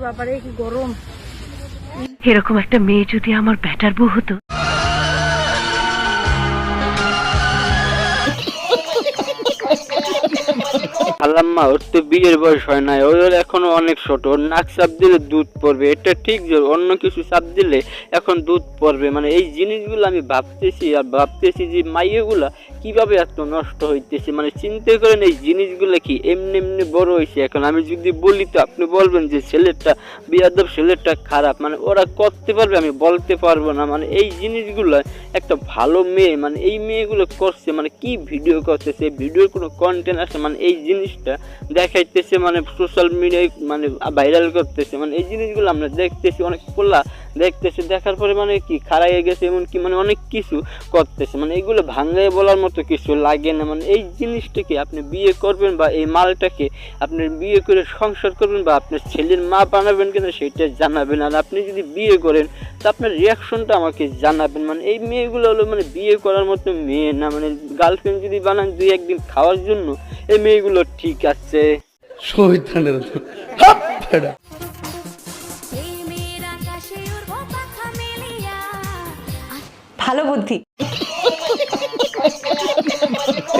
বাবারে কি গরম? এরকম একটা মেয়ে যদি আমার ব্যাটার বউ হতো আল্লাম্মা ওর তো বিয়ের বয়স হয় নাই, ওর এখনও অনেক ছোট, ওর নাক চাপ দিলে দুধ পড়বে, এটা ঠিক যে অন্য কিছু চাপ দিলে এখন দুধ পড়বে মানে এই জিনিসগুলো আমি ভাবতেছি আর ভাবতেছি যে মাইয়েগুলা কীভাবে এত নষ্ট হইতেছে মানে চিন্তা করেন এই জিনিসগুলো কি এমনি এমনি বড় হয়েছে এখন আমি যদি বলি তো আপনি বলবেন যে ছেলেটা, বিয়াদব ছেলেটা খারাপ মানে ওরা করতে পারবে আমি বলতে পারব না মানে এই জিনিসগুলো একটা ভালো মেয়ে মানে এই মেয়েগুলো করছে মানে কি ভিডিও করতেছে, ভিডিওর কোনো কন্টেন্ট আছে মানে এই জিনিসটা দেখাইতেছে মানে সোশ্যাল মিডিয়ায় মানে ভাইরাল করতেছে। মানে এই জিনিসগুলো আমরা দেখতেছি, অনেক পোলা দেখতেছে, দেখার পরে মানে কি খারাইয়ে গেছে, এমনকি মানে অনেক কিছু করতেছে। মানে এগুলো ভাঙায় বলার মতো কিছু লাগে না। মানে এই জিনিসটাকে আপনি বিয়ে করবেন বা এই মালটাকে আপনি বিয়ে করে সংসার করবেন বা আপনার ছেলের মা বানাবেন কিনা সেটা জানাবেন। আর আপনি যদি বিয়ে করেন তো আপনার রিয়াকশনটা আমাকে জানাবেন। মানে এই মেয়েগুলো হলো মানে বিয়ে করার মতো মেয়ে না মানে গার্লফ্রেন্ড যদি বানান দুই একদিন খাওয়ার জন্য এই মেয়েগুলো ঠিক আছে। ভালো বুদ্ধি।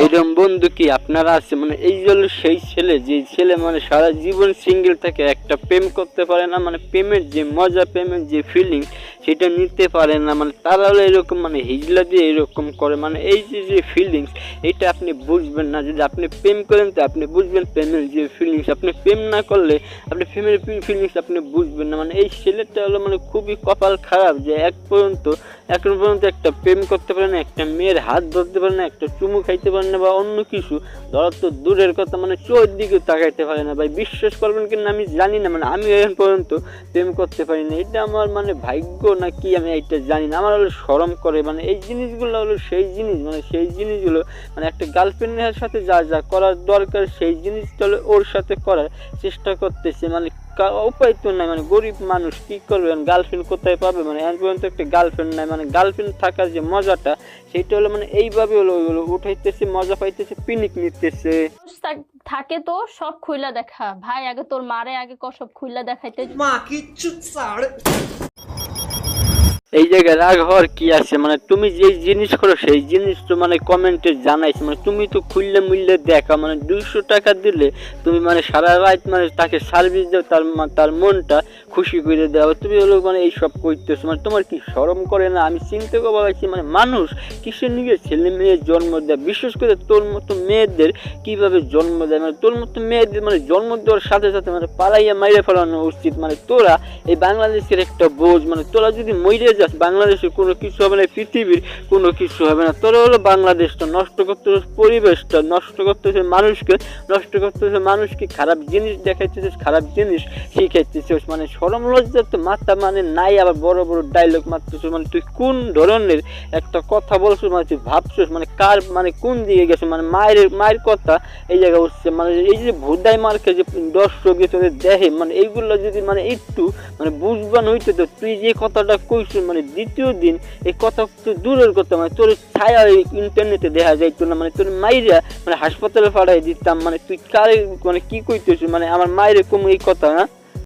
এইরকম বন্ধু কি আপনারা আছে? মানে এই হলো সেই ছেলে যে ছেলে মানে সারা জীবন সিঙ্গেল থাকে একটা প্রেম করতে পারে না মানে প্রেমের যে মজা প্রেমের যে ফিলিং সেটা নিতে পারে না মানে তারা হলো এরকম মানে হিজলা দিয়ে এরকম করে মানে এই যে যে ফিলিংস এটা আপনি বুঝবেন না। যদি আপনি প্রেম করেন, তো আপনি বুঝবেন প্রেমের যে ফিলিংস আপনি প্রেম না করলে, আপনি প্রেমের ফিলিংস আপনি বুঝবেন না। মানে এই ছেলেটা হলো মানে খুবই কপাল খারাপ যে এক পর্যন্ত এখন পর্যন্ত একটা প্রেম করতে পারে না, একটা মেয়ের হাত ধরতে পারে না, একটা চুমু খাইতে পারে না বা অন্য কিছু। ধরো তো দূরের কথা মানে চোর দিকে তাকাইতে পারে না। ভাই, বিশ্বাস করবেন কিনা আমি জানি না মানে আমি এখন পর্যন্ত প্রেম করতে পারি না। এটা আমার মানে ভাগ্য না কি আমি এটা জানি না। আমার হলো সরম করে মানে এই জিনিসগুলো হলো সেই জিনিস মানে সেই জিনিসগুলো মানে একটা গার্লফ্রেন্ডের সাথে যা যা করার দরকার সেই জিনিসটা হলো ওর সাথে করার চেষ্টা করতেছে। মানে উপায় তো নাই মানে গরিব মানুষ কি করবে? গার্লফ্রেন্ড কোথায় পাবে? মানে এখন পর্যন্ত একটা গার্লফ্রেন্ড নাই মানে গার্লফ্রেন্ড থাকার যে মজাটা সেটা হলো মানে এইভাবে হলো হলো উঠাইতেছে মজা পাইতেছে পিনিক নিতেছে। থাকে তো সব খুইলা দেখা। ভাই আগে তোর মারে আগে ক সব খুইলা দেখাইতে এই জায়গায় রাগ হওয়ার কি আছে? মানে তুমি যে জিনিস করো, সেই জিনিস তো মানে কমেন্টে জানাইছো। মানে তুমি তো খুললে মুললে দেখা মানে দুইশো টাকা দিলে তুমি মানে সারা রাত মানে তাকে সার্ভিস দাও, তার তার মনটা খুশি করে দাও। তুমি হলো মানে এইসব করতেছো মানে তোমার কি শরম করে না? আমি চিন্তা করব পারছি মানে মানুষ কিসের নিয়ে ছেলে মেয়ের জন্ম দেয়? বিশেষ করে তোর মতো মেয়েদের কীভাবে জন্ম দেয়? মানে তোর মতো মেয়েদের মানে জন্ম দেওয়ার সাথে সাথে মানে পালাইয়া মাইরে ফেলানো উচিত। মানে তোরা এই বাংলাদেশের একটা বোঝ মানে তোরা যদি মরে যাস বাংলাদেশের কোনো কিছু হবে না পৃথিবীর কোনো কিছু হবে না। তোরা হলো বাংলাদেশটা নষ্ট করতেছিস পরিবেশটা নষ্ট করতেছে মানুষকে নষ্ট করতেছে মানুষকে খারাপ জিনিস দেখাইতেছিস খারাপ জিনিস শিখাইতেছিস মানে সরম লজ্জার তো মাথা মানে নাই, আবার বড় বড় ডায়লগ মারতেছিস মানে তুই কোন ধরনের একটা কথা বলছিস মানে তুই ভাবছিস মানে কার মানে কোন দিকে গেছে? মানে মায়ের মায়ের কথা এই জায়গায় উঠছে। মানে এই যে ভুদাই মার্কে যে দর্শক, যে তোদের দেখে মানে এইগুলো যদি মানে একটু মানে বুঝবান হইতো, তো তুই যে কথাটা কইছিস মানে দ্বিতীয় দিন এই কথা তো দূরের কথা মানে তোর ছায়া ওই ইন্টারনেটে দেখা যাইতো না মানে তোর মাইরা মানে হাসপাতালে পাঠাই দিতাম মানে তুই কার মানে কি কইতেছিস? মানে আমার মায়ের কম এই কথা হ্যাঁ?